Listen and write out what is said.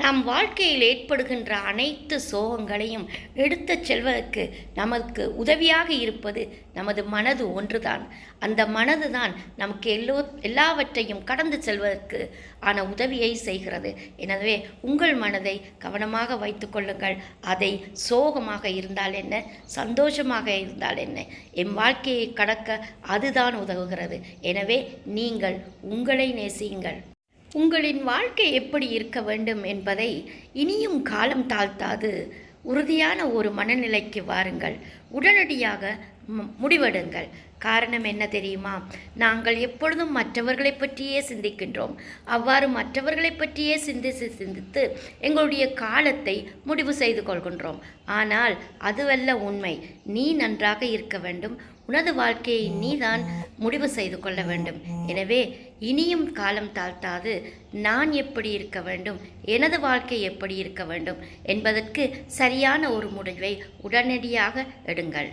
நாம் வாழ்க்கையில் ஏற்படுகின்ற அனைத்து சோகங்களையும் எடுத்து செல்வதற்கு நமக்கு உதவியாக இருப்பது நமது மனது ஒன்றுதான். அந்த மனது தான் நமக்கு எல்லோ எல்லாவற்றையும் கடந்து செல்வதற்கு ஆன உதவியை செய்கிறது. எனவே உங்கள் மனதை கவனமாக வைத்துக்கொள்ளுங்கள் அதை சோகமாக இருந்தால் என்ன? சந்தோஷமாக இருந்தால் என்ன? என் வாழ்க்கையை கடக்க அதுதான் உதவுகிறது. எனவே நீங்கள் உங்களை நேசியுங்கள். உங்களின் வாழ்க்கை எப்படி இருக்க வேண்டும் என்பதை இனியும் காலம் தாழ்த்தாது. உறுதியான ஒரு மனநிலைக்கு வாருங்கள். உடனடியாக முடிவெடுங்கள். காரணம் என்ன தெரியுமா? நாங்கள் எப்பொழுதும் மற்றவர்களை பற்றியே சிந்திக்கின்றோம். அவ்வாறு மற்றவர்களை பற்றியே சிந்தித்து சிந்தித்து எங்களுடைய காலத்தை முடிவு செய்து கொள்கின்றோம். ஆனால் அதுவல்ல உண்மை. நீ நன்றாக இருக்க வேண்டும். உனது வாழ்க்கையை நீதான் முடிவு செய்து கொள்ள வேண்டும். எனவே இனியும் காலம் தாழ்த்தாது. நான் எப்படி இருக்க வேண்டும்? எனது வாழ்க்கை எப்படி இருக்க வேண்டும்? என்பதற்கு சரியான ஒரு முடிவை உடனடியாக எடுங்கள்.